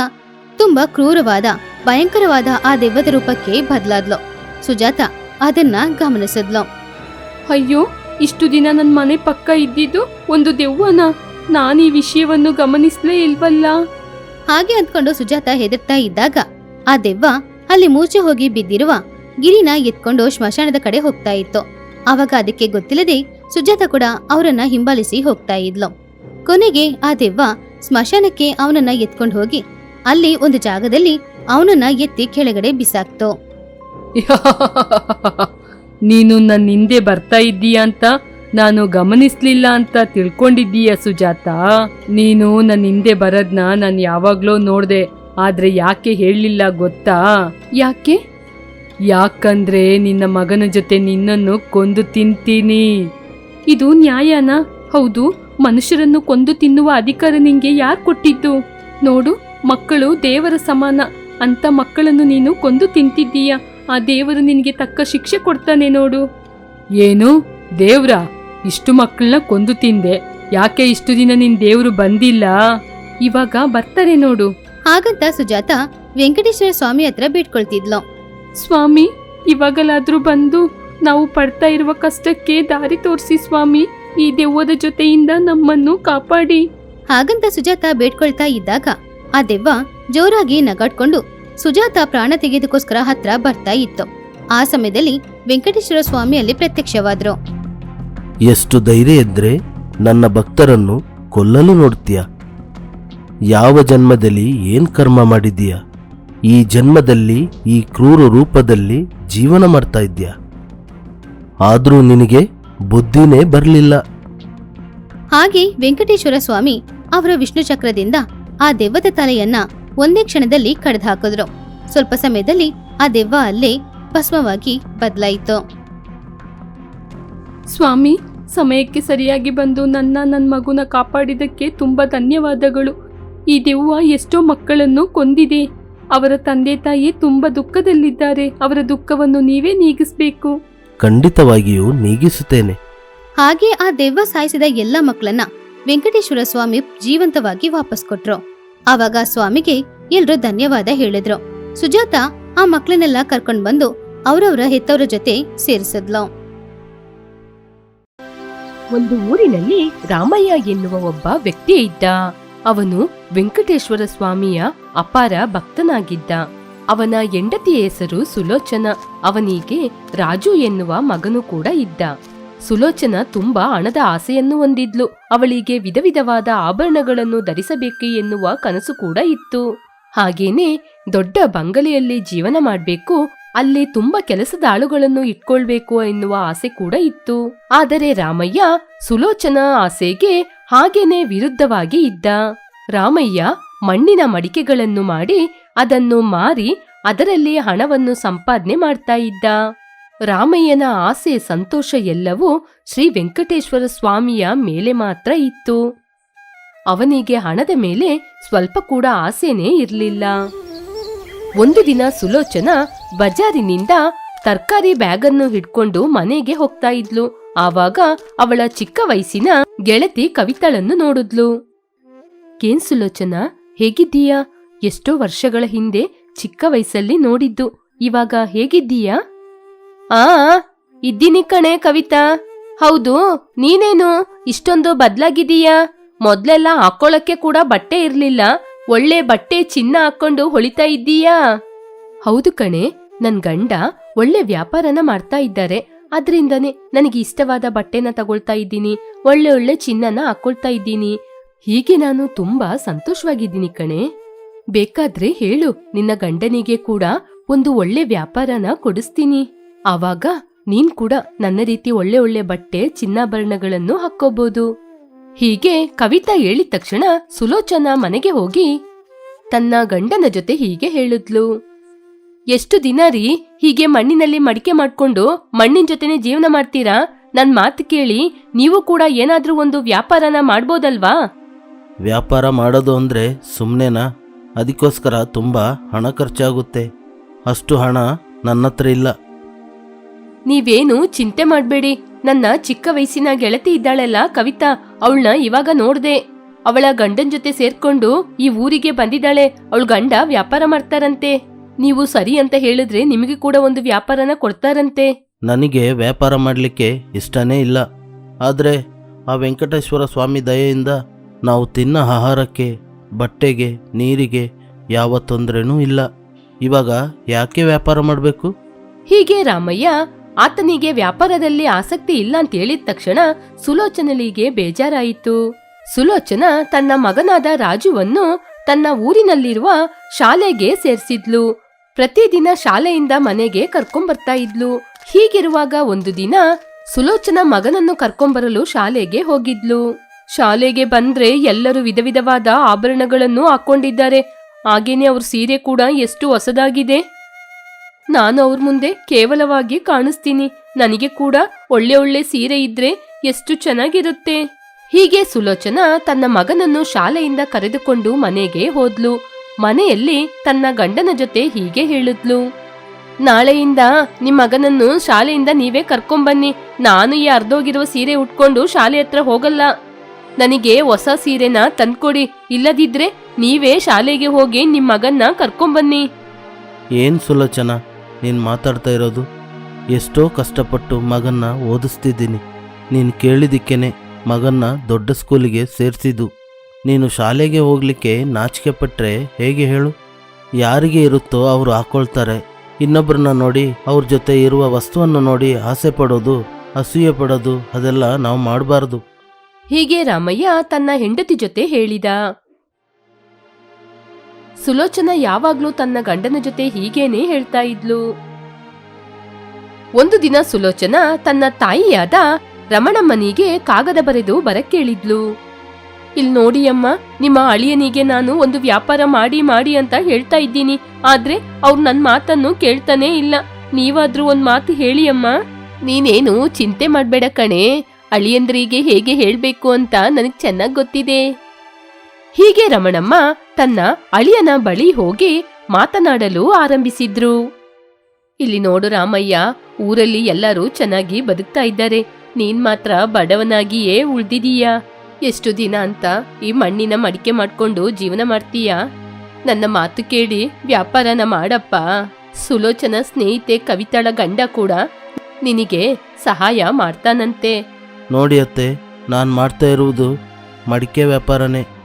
Speaker 1: ತುಂಬಾ ಕ್ರೂರವಾದ ಭಯಂಕರವಾದ ಆ ದೆವ್ವದ ರೂಪಕ್ಕೆ ಬದಲಾದ್ಲು. ಸುಜಾತ ಅದನ್ನ ಗಮನಿಸಿದ್ಲು.
Speaker 2: ಅಯ್ಯೋ ಇಷ್ಟು ದಿನ ನನ್ನ ಮನೆ ಪಕ್ಕ ಇದ್ದಿದ್ದು ಒಂದು ದೆವ್ವನ? ನಾನು ಈ ವಿಷಯವನ್ನು ಗಮನಿಸಲೇ ಇಲ್ವಲ್ಲ?
Speaker 1: ಹಾಗೆ ಅಂದ್ಕೊಂಡು ಸುಜಾತ ಹೆದರ್ತಾ ಇದ್ದಾಗ ಆ ದೆವ್ವ ಅಲ್ಲಿ ಮೂರ್ಛೆ ಹೋಗಿ ಬಿದ್ದಿರುವ ಗಿರಿನ ಎತ್ಕೊಂಡು ಸ್ಮಶಾನದ ಕಡೆ ಹೋಗ್ತಾ ಇತ್ತು. ಆವಾಗ ಅದಕ್ಕೆ ಗೊತ್ತಿಲ್ಲದೆ ಸುಜಾತ ಕೂಡ ಅವರನ್ನ ಹಿಂಬಾಲಿಸಿ ಹೋಗ್ತಾ ಇದ್ಲು. ಕೊನೆಗೆ ಆ ದೆವ್ವ ಸ್ಮಶಾನಕ್ಕೆ ಅವನನ್ನ ಎತ್ಕೊಂಡು ಹೋಗಿ ಅಲ್ಲಿ ಒಂದು ಜಾಗದಲ್ಲಿ ಅವನನ್ನ ಎತ್ತಿ ಕೆಳಗಡೆ ಬಿಸಾಕ್ತು. *laughs*
Speaker 2: ನೀನು ನನ್ನ ಹಿಂದೆ ಬರ್ತಾ ಇದ್ದೀಯ ಅಂತ ನಾನು ಗಮನಿಸ್ಲಿಲ್ಲ ಅಂತ ತಿಳ್ಕೊಂಡಿದ್ದೀಯ ಸುಜಾತ? ನೀನು ನನ್ನ ಹಿಂದೆ ಬರೋದ್ನ ನಾನು ಯಾವಾಗ್ಲೋ ನೋಡ್ದೆ ಆದ್ರೆ ಯಾಕೆ ಹೇಳಲಿಲ್ಲ ಗೊತ್ತಾ? ಯಾಕೆ? ಯಾಕಂದ್ರೆ ನಿನ್ನ ಮಗನ ಜೊತೆ ನಿನ್ನನ್ನು ಕೊಂದು ತಿಂತೀನಿ. ಇದು ನ್ಯಾಯನಾ? ಹೌದು ಮನುಷ್ಯರನ್ನು ಕೊಂದು ತಿನ್ನುವ ಅಧಿಕಾರ ನಿಂಗೆ ಯಾರು ಕೊಟ್ಟಿದ್ದು? ನೋಡು ಮಕ್ಕಳು ದೇವರ ಸಮಾನ ಅಂತ ಮಕ್ಕಳನ್ನು ನೀನು ಕೊಂದು ತಿಂತಿದ್ದೀಯ? ಆ ದೇವರು ನಿನಗೆ ತಕ್ಕ ಶಿಕ್ಷೆ ಕೊಡ್ತಾನೆ ನೋಡು. ಏನು? ದೇವ್ರ? ಇಷ್ಟು ಮಕ್ಕಳನ್ನ ಕೊಂದು ತಿಂದೆ. ಯಾಕೆ ಇಷ್ಟು ದಿನ ನಿನ್ ದೇವ್ರು ಬಂದಿಲ್ಲ? ಇವಾಗ ಬರ್ತಾರೆ ನೋಡು.
Speaker 1: ಹಾಗಂತ ಸುಜಾತ ವೆಂಕಟೇಶ್ವರ ಸ್ವಾಮಿ ಹತ್ರ ಬೇಡ್ಕೊಳ್ತಿದ್ಲು.
Speaker 2: ಸ್ವಾಮಿ ಇವಾಗಲಾದ್ರೂ ಬಂದು ನಾವು ಪಡ್ತಾ ಇರುವ ಕಷ್ಟಕ್ಕೆ ದಾರಿ ತೋರಿಸಿ ಸ್ವಾಮಿ. ಈ ದೆವ್ವದ ಜೊತೆಯಿಂದ ನಮ್ಮನ್ನು ಕಾಪಾಡಿ.
Speaker 1: ಹಾಗಂತ ಸುಜಾತ ಬೇಡ್ಕೊಳ್ತಾ ಇದ್ದಾಗ ಆ ದೆವ್ವ ಜೋರಾಗಿ ನಗಾಡ್ಕೊಂಡು ಸುಜಾತ ಪ್ರಾಣ ತೆಗೆದಕ್ಕೋಸ್ಕರ ಹತ್ರ ಬರ್ತಾ ಇತ್ತು. ಆ ಸಮಯದಲ್ಲಿ ವೆಂಕಟೇಶ್ವರ ಸ್ವಾಮಿ ಅಲ್ಲಿ ಪ್ರತ್ಯಕ್ಷವಾದ್ರು.
Speaker 3: ಎಷ್ಟು ಧೈರ್ಯ ಇದ್ರೆ ನನ್ನ ಭಕ್ತರನ್ನು ಕೊಲ್ಲಲು ನೋಡ್ತೀಯ? ಯಾವ ಜನ್ಮದಲ್ಲಿ ಏನ್ ಕರ್ಮ ಮಾಡಿದೀಯ ಈ ಜನ್ಮದಲ್ಲಿ ಈ ಕ್ರೂರ ರೂಪದಲ್ಲಿ ಜೀವನ ಮಾಡ್ತಾ ಇದ್ದೀಯ? ಆದರೂ ನಿನಗೆ ಬುದ್ಧಿನೇ ಬರಲಿಲ್ಲ.
Speaker 1: ಹಾಗೆ ವೆಂಕಟೇಶ್ವರ ಸ್ವಾಮಿ ಅವರ ವಿಷ್ಣು ಚಕ್ರದಿಂದ ಆ ದೆವ್ವದ ತಲೆಯನ್ನ ಒಂದೇ ಕ್ಷಣದಲ್ಲಿ ಕಡ್ದು ಹಾಕಿದ್ರು ಸ್ವಲ್ಪ ಸಮಯದಲ್ಲಿ ಆ ದೆವ್ವ ಅಲ್ಲೇ ಭಸ್ಮವಾಗಿ ಬದಲಾಯಿತು.
Speaker 4: ಸ್ವಾಮಿ ಸಮಯಕ್ಕೆ ಸರಿಯಾಗಿ ಬಂದು ನನ್ನ ನನ್ನ ಮಗುನ ಕಾಪಾಡಿದಕ್ಕೆ ತುಂಬ ಧನ್ಯವಾದಗಳು. ಈ ದೆವ್ವ ಎಷ್ಟೋ ಮಕ್ಕಳನ್ನು ಕೊಂದಿದೆ. ಅವರ ತಂದೆ ತಾಯಿ ತುಂಬ ದುಃಖದಲ್ಲಿದ್ದಾರೆ. ಅವರ ದುಃಖವನ್ನು ನೀವೇ ನೀಗಿಸಬೇಕು.
Speaker 3: ಖಂಡಿತವಾಗಿಯೂ ನೀಗಿಸುತ್ತೇನೆ.
Speaker 1: ಹಾಗೆ ಆ ದೆವ್ವ ಸಾಯಿಸಿದ ಎಲ್ಲ ಮಕ್ಕಳನ್ನ ವೆಂಕಟೇಶ್ವರ ಸ್ವಾಮಿ ಜೀವಂತವಾಗಿ ವಾಪಸ್ ಕೊಟ್ರು. ಆವಾಗ ಸ್ವಾಮಿಗೆ ಎಲ್ರು ಧನ್ಯವಾದ ಹೇಳಿದ್ರು. ಸುಜಾತ ಆ ಮಕ್ಕಳನ್ನೆಲ್ಲ ಕರ್ಕೊಂಡ್ ಬಂದು ಅವರವರ ಹೆತ್ತವರ ಜೊತೆ ಸೇರಿಸಿದ್ಲು.
Speaker 4: ಒಂದು ಊರಿನಲ್ಲಿ ರಾಮಯ್ಯ ಎನ್ನುವ ಒಬ್ಬ ವ್ಯಕ್ತಿ ಇದ್ದ. ಅವನು ವೆಂಕಟೇಶ್ವರ ಸ್ವಾಮಿಯ ಅಪಾರ ಭಕ್ತನಾಗಿದ್ದ. ಅವನ ಹೆಂಡತಿಯ ಹೆಸರು ಸುಲೋಚನ, ಅವನಿಗೆ ರಾಜು ಎನ್ನುವ ಮಗನು ಕೂಡ ಇದ್ದ. ಸುಲೋಚನ ತುಂಬಾ ಹಣದ ಆಸೆಯನ್ನು ಹೊಂದಿದ್ಲು. ಅವಳಿಗೆ ವಿಧ ವಿಧವಾದ ಆಭರಣಗಳನ್ನು ಧರಿಸಬೇಕು ಎನ್ನುವ ಕನಸು ಕೂಡ ಇತ್ತು. ಹಾಗೇನೆ ದೊಡ್ಡ ಬಂಗಲೆಯಲ್ಲಿ ಜೀವನ ಮಾಡ್ಬೇಕು ಅಲ್ಲಿ ತುಂಬಾ ಕೆಲಸದ ಆಳುಗಳನ್ನು ಇಟ್ಕೊಳ್ಬೇಕು ಎನ್ನುವ ಆಸೆ ಕೂಡ ಇತ್ತು. ಆದರೆ ರಾಮಯ್ಯ ಸುಲೋಚನ ಆಸೆಗೆ ಹಾಗೇನೆ ವಿರುದ್ಧವಾಗಿ ಇದ್ದ. ರಾಮಯ್ಯ ಮಣ್ಣಿನ ಮಡಿಕೆಗಳನ್ನು ಮಾಡಿ ಅದನ್ನು ಮಾರಿ ಅದರಲ್ಲಿ ಹಣವನ್ನು ಸಂಪಾದನೆ ಮಾಡ್ತಾ ಇದ್ದ. ರಾಮಯ್ಯನ ಆಸೆ ಸಂತೋಷ ಎಲ್ಲವೂ ಶ್ರೀ ವೆಂಕಟೇಶ್ವರ ಸ್ವಾಮಿಯ ಮೇಲೆ ಮಾತ್ರ ಇತ್ತು. ಅವನಿಗೆ ಹಣದ ಮೇಲೆ ಸ್ವಲ್ಪ ಕೂಡ ಆಸೆನೇ ಇರಲಿಲ್ಲ. ಒಂದು ದಿನ ಸುಲೋಚನ ಬಜಾರಿನಿಂದ ತರ್ಕಾರಿ ಬ್ಯಾಗನ್ನು ಹಿಡ್ಕೊಂಡು ಮನೆಗೆ ಹೋಗ್ತಾ ಇದ್ಲು. ಆವಾಗ ಅವಳ ಚಿಕ್ಕ ವಯಸ್ಸಿನ ಗೆಳತಿ ಕವಿತಳನ್ನು ನೋಡಿದ್ಲು. ಕೇನ್ ಸುಲೋಚನ? ಹೇಗಿದ್ದೀಯಾ? ಎಷ್ಟೋ ವರ್ಷಗಳ ಹಿಂದೆ ಚಿಕ್ಕ ವಯಸ್ಸಲ್ಲಿ ನೋಡಿದ್ದು. ಇವಾಗ ಹೇಗಿದ್ದೀಯಾ? ಆ, ಇದ್ದೀನಿ ಕಣೆ ಕವಿತಾ. ಹೌದು, ನೀನೇನು? ಇಷ್ಟೊಂದು ಬದ್ಲಾಗಿದೀಯಾ ಮೊದ್ಲೆಲ್ಲ ಹಾಕೊಳ್ಳಕ್ಕೆ ಕೂಡ ಬಟ್ಟೆ ಇರ್ಲಿಲ್ಲ. ಒಳ್ಳೆ ಬಟ್ಟೆ ಚಿನ್ನ ಹಾಕೊಂಡು ಹೊಳಿತಾ ಇದ್ದೀಯಾ? ಹೌದು ಕಣೆ, ನನ್ ಗಂಡ ಒಳ್ಳೆ ವ್ಯಾಪಾರನ ಮಾಡ್ತಾ ಇದ್ದಾರೆ. ಅದ್ರಿಂದನೇ ನನಗೆ ಇಷ್ಟವಾದ ಬಟ್ಟೆನ ತಗೊಳ್ತಾ ಇದ್ದೀನಿ. ಒಳ್ಳೆ ಒಳ್ಳೆ ಚಿನ್ನನ ಹಾಕೊಳ್ತಾ ಇದ್ದೀನಿ. ಹೀಗೆ ನಾನು ತುಂಬಾ ಸಂತೋಷವಾಗಿದ್ದೀನಿ ಕಣೆ. ಬೇಕಾದ್ರೆ ಹೇಳು, ನಿನ್ನ ಗಂಡನಿಗೆ ಕೂಡ ಒಂದು ಒಳ್ಳೆ ವ್ಯಾಪಾರನ ಕೊಡಿಸ್ತೀನಿ. ಆವಾಗ ನೀನ್ ಕೂಡ ನನ್ನ ರೀತಿ ಒಳ್ಳೆ ಒಳ್ಳೆ ಬಟ್ಟೆ, ಚಿನ್ನಾಭರಣಗಳನ್ನು ಹಾಕೋಬಹುದು ಹೀಗೆ ಕವಿತಾ ಹೇಳಿದ ತಕ್ಷಣ ಸುಲೋಚನಾ ಮನೆಗೆ ಹೋಗಿ ತನ್ನ ಗಂಡನ ಜೊತೆ ಹೀಗೆ ಹೇಳಿದ್ಲು. ಎಷ್ಟು ದಿನ ರೀ ಹೀಗೆ ಮಣ್ಣಿನಲ್ಲಿ ಮಡಿಕೆ ಮಾಡ್ಕೊಂಡು ಮಣ್ಣಿನ ಜೊತೆನೆ ಜೀವನ ಮಾಡ್ತೀರಾ? ನನ್ ಮಾತು ಕೇಳಿ ನೀವು ಕೂಡ ಏನಾದ್ರೂ ಒಂದು ವ್ಯಾಪಾರನ ಮಾಡ್ಬೋದಲ್ವಾ?
Speaker 3: ವ್ಯಾಪಾರ ಮಾಡೋದು ಅಂದರೆ ಸುಮ್ಮನೆನಾ ಅದಕ್ಕೋಸ್ಕರ ತುಂಬ ಹಣ ಖರ್ಚಾಗುತ್ತೆ. ಅಷ್ಟು ಹಣ ನನ್ನ ಹತ್ರ ಇಲ್ಲ.
Speaker 4: ನೀವೇನು ಚಿಂತೆ ಮಾಡ್ಬೇಡಿ. ನನ್ನ ಚಿಕ್ಕ ವಯಸ್ಸಿನ ಗೆಳತಿ ಇದ್ದಾಳೆಲ್ಲ ಕವಿತಾ ಅವಳನ್ನ ಇವಾಗ ನೋಡ್ದೆ. ಅವಳ ಗಂಡನ್ ಜೊತೆ ಸೇರ್ಕೊಂಡು ಈ ಊರಿಗೆ ಬಂದಿದ್ದಾಳೆ. ಅವಳ ಗಂಡ ವ್ಯಾಪಾರ ಮಾಡ್ತಾರಂತೆ. ನೀವು ಸರಿ ಅಂತ ಹೇಳಿದ್ರೆ ನಿಮಗೆ ಕೂಡ ಒಂದು ವ್ಯಾಪಾರನ ಕೊಡ್ತಾರಂತೆ.
Speaker 3: ನನಗೆ ವ್ಯಾಪಾರ ಮಾಡಲಿಕ್ಕೆ ಇಷ್ಟನೇ ಇಲ್ಲ. ಆದರೆ ಆ ವೆಂಕಟೇಶ್ವರ ಸ್ವಾಮಿ ದಯೆಯಿಂದ ನಾವು ತಿನ್ನ ಆಹಾರಕ್ಕೆ ಬಟ್ಟೆಗೆ ನೀರಿಗೆ ಯಾವ ತೊಂದರೆನೂ ಇಲ್ಲ. ಇವಾಗ ಯಾಕೆ ವ್ಯಾಪಾರ ಮಾಡಬೇಕು?
Speaker 4: ಹೀಗೆ ರಾಮಯ್ಯ ಆತನಿಗೆ ವ್ಯಾಪಾರದಲ್ಲಿ ಆಸಕ್ತಿ ಇಲ್ಲ ಅಂತ ಹೇಳಿದ ತಕ್ಷಣ ಸುಲೋಚನಲಿಗೆ ಬೇಜಾರಾಯಿತು. ಸುಲೋಚನ ತನ್ನ ಮಗನಾದ ರಾಜುವನ್ನು ತನ್ನ ಊರಿನಲ್ಲಿರುವ ಶಾಲೆಗೆ ಸೇರಿಸಿದ್ಲು. ಪ್ರತಿದಿನ ಶಾಲೆಯಿಂದ ಮನೆಗೆ ಕರ್ಕೊಂಬರ್ತಾ ಇದ್ಲು. ಹೀಗಿರುವಾಗ ಒಂದು ದಿನ ಸುಲೋಚನ ಮಗನನ್ನು ಕರ್ಕೊಂಬರಲು ಶಾಲೆಗೆ ಹೋಗಿದ್ಲು. ಶಾಲೆಗೆ ಬಂದ್ರೆ ಎಲ್ಲರೂ ವಿಧ ವಿಧವಾದ ಆಭರಣಗಳನ್ನು ಹಾಕೊಂಡಿದ್ದಾರೆ. ಹಾಗೇನೆ ಅವ್ರ ಸೀರೆ ಕೂಡ ಎಷ್ಟು ಹೊಸದಾಗಿದೆ. ನಾನು ಅವ್ರ ಮುಂದೆ ಕೇವಲವಾಗಿ ಕಾಣಿಸ್ತೀನಿ. ನನಗೆ ಕೂಡ ಒಳ್ಳೆ ಒಳ್ಳೆ ಸೀರೆ ಇದ್ರೆ ಎಷ್ಟು ಚೆನ್ನಾಗಿರುತ್ತೆ. ಹೀಗೆ ಸುಲೋಚನಾ ತನ್ನ ಮಗನನ್ನು ಶಾಲೆಯಿಂದ ಕರೆದುಕೊಂಡು ಮನೆಗೆ ಹೋದ್ಲು. ಮನೆಯಲ್ಲಿ ತನ್ನ ಗಂಡನ ಜೊತೆ ಹೀಗೆ ಹೇಳಿದ್ಲು. ನಾಳೆಯಿಂದ ನಿಮ್ ಮಗನನ್ನು ಶಾಲೆಯಿಂದ ನೀವೇ ಕರ್ಕೊಂಬನ್ನಿ. ನಾನು ಈ ಅರ್ಧೋಗಿರುವ ಸೀರೆ ಉಟ್ಕೊಂಡು ಶಾಲೆ ಹತ್ರ ಹೋಗಲ್ಲ. ನನಗೆ ಹೊಸ ಸೀರೆನ ತಂದ್ಕೊಡಿ. ಇಲ್ಲದಿದ್ರೆ ನೀವೇ ಶಾಲೆಗೆ ಹೋಗಿ ನಿಮ್ ಮಗನ್ನ ಕರ್ಕೊಂಬನ್ನಿ.
Speaker 3: ಏನ್ ಸುಲೋಚನ? ನೀನು ಮಾತಾಡ್ತಾ ಇರೋದು? ಎಷ್ಟೋ ಕಷ್ಟಪಟ್ಟು ಮಗನ್ನ ಓದಿಸ್ತಿದ್ದೀನಿ. ನೀನು ಕೇಳಿದ್ದಕ್ಕೇನೆ ಮಗನ್ನ ದೊಡ್ಡ ಸ್ಕೂಲಿಗೆ ಸೇರಿಸಿದ್ದು. ನೀನು ಶಾಲೆಗೆ ಹೋಗ್ಲಿಕ್ಕೆ ನಾಚಿಕೆ ಪಟ್ಟರೆ ಹೇಗೆ ಹೇಳು? ಯಾರಿಗೆ ಇರುತ್ತೋ ಅವರು ಹಾಕೊಳ್ತಾರೆ. ಇನ್ನೊಬ್ಬರನ್ನ ನೋಡಿ ಅವ್ರ ಜೊತೆ ಇರುವ ವಸ್ತುವನ್ನು ನೋಡಿ ಆಸೆ ಪಡೋದು, ಅಸೂಯೆ ಪಡೋದು, ಅದೆಲ್ಲ ನಾವು ಮಾಡಬಾರ್ದು.
Speaker 4: ಹೀಗೆ ರಾಮಯ್ಯ ತನ್ನ ಹೆಂಡತಿ ಜೊತೆ ಹೇಳಿದ. ಸುಲೋಚನ ಯಾವಾಗ್ಲೂ ತನ್ನ ಗಂಡನ ಜೊತೆ ಹೀಗೇನೆ ಹೇಳ್ತಾ ಇದ್ಲು. ಒಂದು ದಿನ ಸುಲೋಚನ ತನ್ನ ತಾಯಿಯಾದ ರಮಣಮ್ಮನಿಗೆ ಕಾಗದ ಬರೆದು ಬರಕ್ಕೇಳಿದ್ಲು. ಇಲ್ ನೋಡಿ ಅಮ್ಮ, ನಿಮ್ಮ ಅಳಿಯನಿಗೆ ನಾನು ಒಂದು ವ್ಯಾಪಾರ ಮಾಡಿ ಮಾಡಿ ಅಂತ ಹೇಳ್ತಾ ಇದ್ದೀನಿ. ಆದ್ರೆ ಅವ್ರು ನನ್ನ ಮಾತನ್ನು ಕೇಳ್ತಾನೇ ಇಲ್ಲ. ನೀವಾದ್ರೂ ಒಂದ್ ಮಾತು ಹೇಳಿ ಅಮ್ಮ. ನೀನೇನು ಚಿಂತೆ ಮಾಡ್ಬೇಡ ಕಣೆ. ಅಳಿಯಂದ್ರಿಗೆ ಹೇಗೆ ಹೇಳ್ಬೇಕು ಅಂತ ನನಗ್ ಚೆನ್ನಾಗ್ ಗೊತ್ತಿದೆ. ಹೀಗೆ ರಮಣಮ್ಮ ತನ್ನ ಅಳಿಯನ ಬಳಿ ಹೋಗಿ ಮಾತನಾಡಲು ಆರಂಭಿಸಿದ್ರು. ಇಲ್ಲಿ ನೋಡು ರಾಮಯ್ಯ, ಊರಲ್ಲಿ ಎಲ್ಲರೂ ಚೆನ್ನಾಗಿ ಬದುಕ್ತಾ ಇದ್ದಾರೆ. ನೀನ್ ಮಾತ್ರ ಬಡವನಾಗಿಯೇ ಉಳ್ದಿದೀಯಾ. ಎಷ್ಟು ದಿನ ಅಂತ ಈ ಮಣ್ಣಿನ ಮಡಿಕೆ ಮಾಡ್ಕೊಂಡು ಜೀವನ ಮಾಡ್ತೀಯಾ? ನನ್ನ ಮಾತು ಕೇಳಿ ವ್ಯಾಪಾರನ ಮಾಡಪ್ಪ. ಸುಲೋಚನ, ಸ್ನೇಹಿತೆ, ಕವಿತಾಳ ಗಂಡ ಕೂಡ ನಿನಗೆ ಸಹಾಯ ಮಾಡ್ತಾನಂತೆ.
Speaker 3: ನೋಡಿ ಅತ್ತೆ, ನಾನು ಮಾಡ್ತಾ ಇರುವುದು ಮಡಿಕೆ ವ್ಯಾಪಾರನೇ.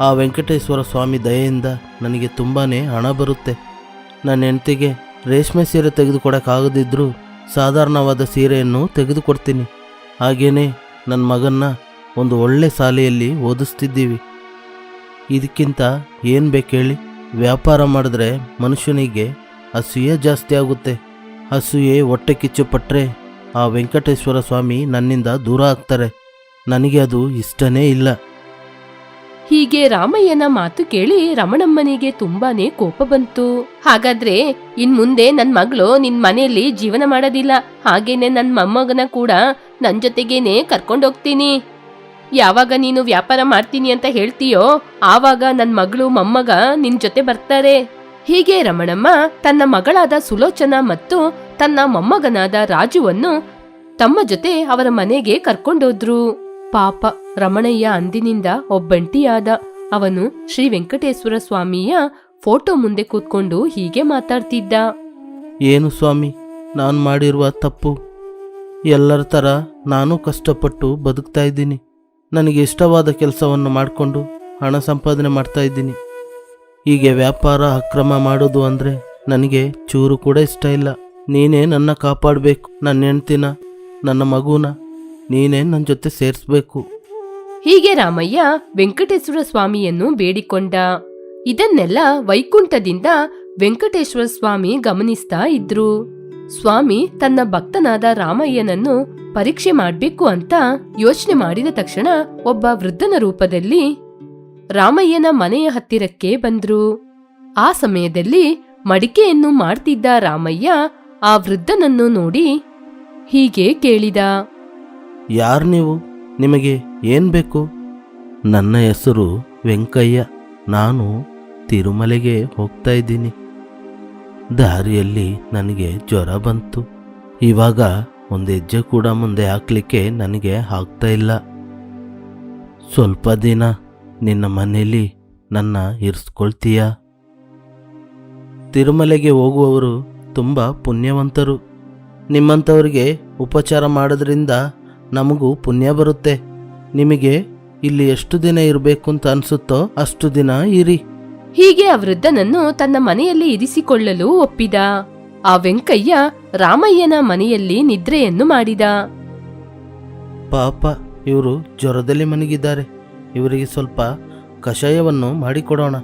Speaker 3: ಆ ವೆಂಕಟೇಶ್ವರ ಸ್ವಾಮಿ ದಯೆಯಿಂದ ನನಗೆ ತುಂಬಾ ಹಣ ಬರುತ್ತೆ. ನನ್ನ ಹೆಂಡತಿಗೆ ರೇಷ್ಮೆ ಸೀರೆ ತೆಗೆದುಕೊಡೋಕ್ಕಾಗದಿದ್ದರೂ ಸಾಧಾರಣವಾದ ಸೀರೆಯನ್ನು ತೆಗೆದುಕೊಡ್ತೀನಿ. ಹಾಗೇನೇ ನನ್ನ ಮಗನ್ನ ಒಂದು ಒಳ್ಳೆ ಶಾಲೆಯಲ್ಲಿ ಓದಿಸ್ತಿದ್ದೀವಿ. ಇದಕ್ಕಿಂತ ಏನು ಬೇಕು ಹೇಳಿ? ವ್ಯಾಪಾರ ಮಾಡಿದ್ರೆ ಮನುಷ್ಯನಿಗೆ ಅಸೂಯೆ ಜಾಸ್ತಿ ಆಗುತ್ತೆ. ಅಸೂಯೆ ಹೊಟ್ಟೆ ಕಿಚ್ಚು ಪಟ್ಟರೆ ಆ ವೆಂಕಟೇಶ್ವರ ಸ್ವಾಮಿ ನನ್ನಿಂದ ದೂರ ಆಗ್ತಾರೆ. ನನಗೆ ಅದು ಇಷ್ಟನೇ ಇಲ್ಲ.
Speaker 4: ಹೀಗೆ ರಾಮಯ್ಯನ ಮಾತು ಕೇಳಿ ರಮಣಮ್ಮನಿಗೆ ತುಂಬಾನೇ ಕೋಪ ಬಂತು. ಹಾಗಾದ್ರೆ ಇನ್ ಮುಂದೆ ನನ್ ಮಗಳು ನಿನ್ ಮನೆಯಲ್ಲಿ ಜೀವನ ಮಾಡೋದಿಲ್ಲ. ಹಾಗೇನೆ ನನ್ ಮೊಮ್ಮಗನ ಕೂಡ ನನ್ ಜೊತೆಗೇನೆ ಕರ್ಕೊಂಡೋಗ್ತೀನಿ ಯಾವಾಗ ನೀನು ವ್ಯಾಪಾರ ಮಾಡ್ತೀನಿ ಅಂತ ಹೇಳ್ತೀಯೋ, ಆವಾಗ ನನ್ ಮಗಳು ಮೊಮ್ಮಗ ನಿನ್ ಜೊತೆ ಬರ್ತಾರೆ. ಹೀಗೆ ರಮಣಮ್ಮ ತನ್ನ ಮಗಳಾದ ಸುಲೋಚನ ಮತ್ತು ತನ್ನ ಮೊಮ್ಮಗನಾದ ರಾಜುವನ್ನು ತಮ್ಮ ಜೊತೆ ಅವರ ಮನೆಗೆ ಕರ್ಕೊಂಡೋದ್ರು. ಪಾಪ ರಮಣಯ್ಯ ಅಂದಿನಿಂದ ಒಬ್ಬಂಟಿಯಾದ. ಅವನು ಶ್ರೀ ವೆಂಕಟೇಶ್ವರ ಸ್ವಾಮಿಯ ಫೋಟೋ ಮುಂದೆ ಕೂತ್ಕೊಂಡು ಹೀಗೆ ಮಾತಾಡ್ತಿದ್ದ.
Speaker 3: ಏನು ಸ್ವಾಮಿ, ನಾನು ಮಾಡಿರುವ ತಪ್ಪು? ಎಲ್ಲರ ಥರ ನಾನು ಕಷ್ಟಪಟ್ಟು ಬದುಕ್ತಾ ಇದ್ದೀನಿ. ನನಗೆ ಇಷ್ಟವಾದ ಕೆಲಸವನ್ನು ಮಾಡಿಕೊಂಡು ಹಣ ಸಂಪಾದನೆ ಮಾಡ್ತಾ ಇದ್ದೀನಿ. ಹೀಗೆ ವ್ಯಾಪಾರ, ಅಕ್ರಮ ಮಾಡೋದು ಅಂದರೆ ನನಗೆ ಚೂರು ಕೂಡ ಇಷ್ಟ ಇಲ್ಲ. ನೀನೇ ನನ್ನ ಕಾಪಾಡಬೇಕು, ನನ್ನ ಹೆಂಡ್ತಿನ, ನನ್ನ ಮಗುನ. ನೀನೇ ನನ್ನ ಜೊತೆ ಸೇರಿಸ್ಬೇಕು.
Speaker 4: ಹೀಗೆ ರಾಮಯ್ಯ ವೆಂಕಟೇಶ್ವರ ಸ್ವಾಮಿಯನ್ನು ಬೇಡಿಕೊಂಡ. ಇದನ್ನೆಲ್ಲ ವೈಕುಂಠದಿಂದ ವೆಂಕಟೇಶ್ವರ ಸ್ವಾಮಿ ಗಮನಿಸ್ತಾ ಇದ್ರು. ಸ್ವಾಮಿ ತನ್ನ ಭಕ್ತನಾದ ರಾಮಯ್ಯನನ್ನು ಪರೀಕ್ಷೆ ಮಾಡ್ಬೇಕು ಅಂತ ಯೋಚನೆ ಮಾಡಿದ ತಕ್ಷಣ ಒಬ್ಬ ವೃದ್ಧನ ರೂಪದಲ್ಲಿ ರಾಮಯ್ಯನ ಮನೆಯ ಹತ್ತಿರಕ್ಕೆ ಬಂದ್ರು. ಆ ಸಮಯದಲ್ಲಿ ಮಡಿಕೆಯನ್ನು ಮಾಡ್ತಿದ್ದ ರಾಮಯ್ಯ ಆ ವೃದ್ಧನನ್ನು ನೋಡಿ ಹೀಗೆ ಕೇಳಿದ.
Speaker 3: ಯಾರು ನೀವು? ನಿಮಗೆ ಏನು ಬೇಕು? ನನ್ನ ಹೆಸರು ವೆಂಕಯ್ಯ. ನಾನು ತಿರುಮಲೆಗೆ ಹೋಗ್ತಾ ಇದ್ದೀನಿ. ದಾರಿಯಲ್ಲಿ ನನಗೆ ಜ್ವರ ಬಂತು. ಇವಾಗ ಒಂದು ಹೆಜ್ಜೆ ಕೂಡ ಮುಂದೆ ಹಾಕ್ಲಿಕ್ಕೆ ನನಗೆ ಆಗ್ತಾ ಇಲ್ಲ. ಸ್ವಲ್ಪ ದಿನ ನಿನ್ನ ಮನೆಯಲ್ಲಿ ನನ್ನ ಇರಿಸ್ಕೊಳ್ತೀಯ? ತಿರುಮಲೆಗೆ ಹೋಗುವವರು ತುಂಬ ಪುಣ್ಯವಂತರು. ನಿಮ್ಮಂಥವ್ರಿಗೆ ಉಪಚಾರ ಮಾಡೋದ್ರಿಂದ ನಮಗೂ ಪುಣ್ಯ ಬರುತ್ತೆ. ನಿಮಗೆ ಇಲ್ಲಿ ಎಷ್ಟು ದಿನ ಇರಬೇಕು ಅಂತ ಅನ್ಸುತ್ತೋ ಅಷ್ಟು ದಿನ ಇರಿ.
Speaker 4: ಹೀಗೆ ಆ ವೃದ್ಧನನ್ನು ತನ್ನ ಮನೆಯಲ್ಲಿ ಇರಿಸಿಕೊಳ್ಳಲು ಒಪ್ಪಿದ. ಆ ವೆಂಕಯ್ಯ ರಾಮಯ್ಯನ ಮನೆಯಲ್ಲಿ ನಿದ್ರೆಯನ್ನು ಮಾಡಿದ.
Speaker 3: ಪಾಪ ಇವರು ಜ್ವರದಲ್ಲಿ ಮನಗಿದ್ದಾರೆ. ಇವರಿಗೆ ಸ್ವಲ್ಪ ಕಷಾಯವನ್ನು ಮಾಡಿಕೊಡೋಣ.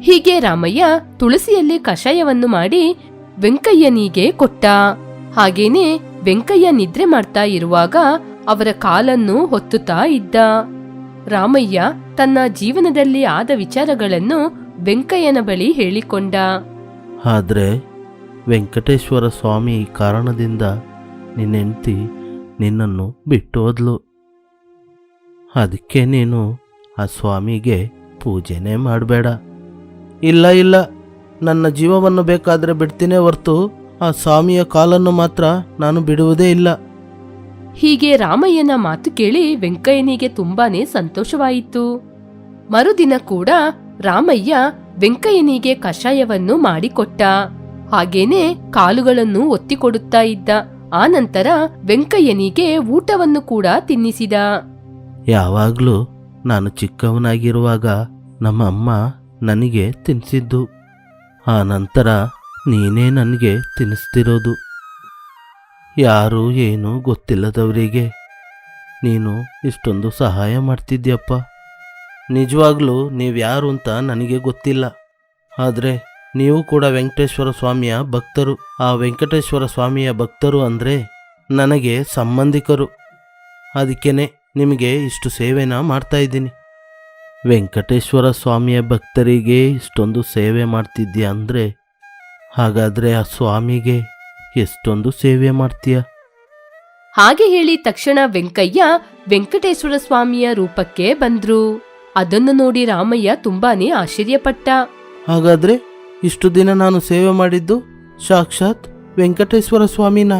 Speaker 4: ಹೀಗೆ ರಾಮಯ್ಯ ತುಳಸಿಯಲ್ಲಿ ಕಷಾಯವನ್ನು ಮಾಡಿ ವೆಂಕಯ್ಯನಿಗೆ ಕೊಟ್ಟ. ಹಾಗೇನೆ ವೆಂಕಯ್ಯ ನಿದ್ರೆ ಮಾಡ್ತಾ ಇರುವಾಗ ಅವರ ಕಾಲನ್ನು ಹೊತ್ತುತ್ತಾ ಇದ್ದ. ರಾಮಯ್ಯ ತನ್ನ ಜೀವನದಲ್ಲಿ ಆದ ವಿಚಾರಗಳನ್ನು ವೆಂಕಯ್ಯನ ಬಳಿ ಹೇಳಿಕೊಂಡ.
Speaker 3: ಆದರೆ ವೆಂಕಟೇಶ್ವರ ಸ್ವಾಮಿ ಕಾರಣದಿಂದ ನಿನ್ನೆಂತಿ ನಿನ್ನನ್ನು ಬಿಟ್ಟು ಹೋದ್ಲು. ಅದಕ್ಕೆ ನೀನು ಆ ಸ್ವಾಮಿಗೆ ಪೂಜೆನೇ ಮಾಡಬೇಡ. ಇಲ್ಲ ಇಲ್ಲ. ನನ್ನ ಜೀವವನ್ನು ಬೇಕಾದರೆ ಬಿಡ್ತೀನೇ ಹೊರ್ತು ಆ ಸ್ವಾಮಿಯ ಕಾಲನ್ನು ಮಾತ್ರ ನಾನು ಬಿಡುವುದೇ ಇಲ್ಲ.
Speaker 4: ಹೀಗೆ ರಾಮಯ್ಯನ ಮಾತು ಕೇಳಿ ವೆಂಕಯ್ಯನಿಗೆ ತುಂಬಾನೇ ಸಂತೋಷವಾಯಿತು. ಮರುದಿನ ಕೂಡ ರಾಮಯ್ಯ ವೆಂಕಯ್ಯನಿಗೆ ಕಷಾಯವನ್ನು ಮಾಡಿಕೊಟ್ಟ. ಹಾಗೇನೆ ಕಾಲುಗಳನ್ನು ಒತ್ತಿಕೊಡುತ್ತಾ ಇದ್ದ. ಆ ನಂತರ ವೆಂಕಯ್ಯನಿಗೆ ಊಟವನ್ನು ಕೂಡ ತಿನ್ನಿಸಿದ.
Speaker 3: ಯಾವಾಗಲೂ ನಾನು ಚಿಕ್ಕವನಾಗಿರುವಾಗ ನಮ್ಮ ಅಮ್ಮ ನನಗೆ ತಿನ್ನಿಸಿದ್ದು. ಆ ನಂತರ ನೀನೇ ನನಗೆ ತಿನ್ನಿಸ್ತಿರೋದು. ಯಾರು ಏನು ಗೊತ್ತಿಲ್ಲದವರಿಗೆ, ನೀನು ಇಷ್ಟೊಂದು ಸಹಾಯ ಮಾಡ್ತಿದ್ಯಪ್ಪ. ನಿಜವಾಗ್ಲೂ ನೀವು ಯಾರು ಅಂತ ನನಗೆ ಗೊತ್ತಿಲ್ಲ. ಆದರೆ ನೀವು ಕೂಡ ವೆಂಕಟೇಶ್ವರ ಸ್ವಾಮಿಯ ಭಕ್ತರು. ಆ ವೆಂಕಟೇಶ್ವರ ಸ್ವಾಮಿಯ ಭಕ್ತರು ಅಂದರೆ ನನಗೆ ಸಂಬಂಧಿಕರು. ಅದಕ್ಕೇ ನಿಮಗೆ ಇಷ್ಟು ಸೇವೆನ ಮಾಡ್ತಾ ಇದ್ದೀನಿ. ವೆಂಕಟೇಶ್ವರ ಸ್ವಾಮಿಯ ಭಕ್ತರಿಗೆ ಇಷ್ಟೊಂದು ಸೇವೆ ಮಾಡ್ತಿದ್ಯಾ ಅಂದರೆ, ಹಾಗಾದರೆ ಆ ಸ್ವಾಮಿಗೆ ಎಷ್ಟೊಂದು ಸೇವೆ ಮಾಡ್ತೀಯ?
Speaker 4: ಹಾಗೆ ಹೇಳಿ ತಕ್ಷಣ ವೆಂಕಯ್ಯ ವೆಂಕಟೇಶ್ವರ ಸ್ವಾಮಿಯ ರೂಪಕ್ಕೆ ಬಂದ್ರು. ಅದನ್ನು ನೋಡಿ ರಾಮಯ್ಯ ತುಂಬಾನೇ ಆಶ್ಚರ್ಯಪಟ್ಟ.
Speaker 3: ಹಾಗಾದ್ರೆ ಇಷ್ಟು ದಿನ ನಾನು ಸೇವೆ ಮಾಡಿದ್ದು ಸಾಕ್ಷಾತ್ ವೆಂಕಟೇಶ್ವರ ಸ್ವಾಮಿನ.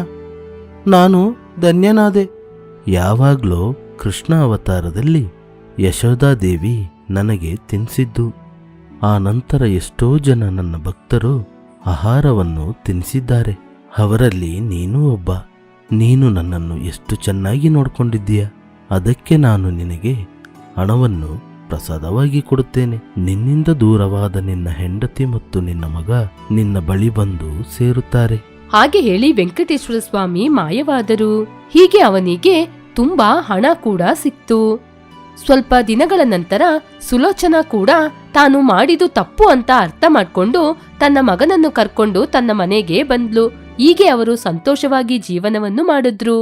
Speaker 3: ನಾನು ಧನ್ಯನಾದೆ. ಯಾವಾಗಲೂ ಕೃಷ್ಣ ಅವತಾರದಲ್ಲಿ ಯಶೋಧಾದೇವಿ ನನಗೆ ತಿನ್ನಿಸಿದ್ದು ಆ ನಂತರ ಎಷ್ಟೋ ಜನ ನನ್ನ ಭಕ್ತರು ಆಹಾರವನ್ನು ತಿನ್ನಿಸಿದ್ದಾರೆ ಅವರಲ್ಲಿ ನೀನೂ ಒಬ್ಬ. ನೀನು ನನ್ನನ್ನು ಎಷ್ಟು ಚೆನ್ನಾಗಿ ನೋಡಿಕೊಂಡಿದ್ದೀಯ? ಅದಕ್ಕೆ ನಾನು ನಿನಗೆ ಹಣವನ್ನು ಪ್ರಸಾದವಾಗಿ ಕೊಡುತ್ತೇನೆ. ನಿನ್ನಿಂದ ದೂರವಾದ ನಿನ್ನ ಹೆಂಡತಿ ಮತ್ತು ನಿನ್ನ ಮಗ ನಿನ್ನ ಬಳಿ ಬಂದು ಸೇರುತ್ತಾರೆ.
Speaker 4: ಹಾಗೆ ಹೇಳಿ ವೆಂಕಟೇಶ್ವರ ಸ್ವಾಮಿ ಮಾಯವಾದರು. ಹೀಗೆ ಅವನಿಗೆ ತುಂಬಾ ಹಣ ಕೂಡ ಸಿಕ್ತು. ಸ್ವಲ್ಪ ದಿನಗಳ ನಂತರ ಸುಲೋಚನಾ ಕೂಡ ತಾನು ಮಾಡಿದು ತಪ್ಪು ಅಂತ ಅರ್ಥ ಮಾಡ್ಕೊಂಡು ತನ್ನ ಮಗನನ್ನು ಕರ್ಕೊಂಡು ತನ್ನ ಮನೆಗೆ ಬಂದ್ಲು. ಹೀಗೆ ಅವರು ಸಂತೋಷವಾಗಿ ಜೀವನವನ್ನು ಮಾಡಿದ್ರು.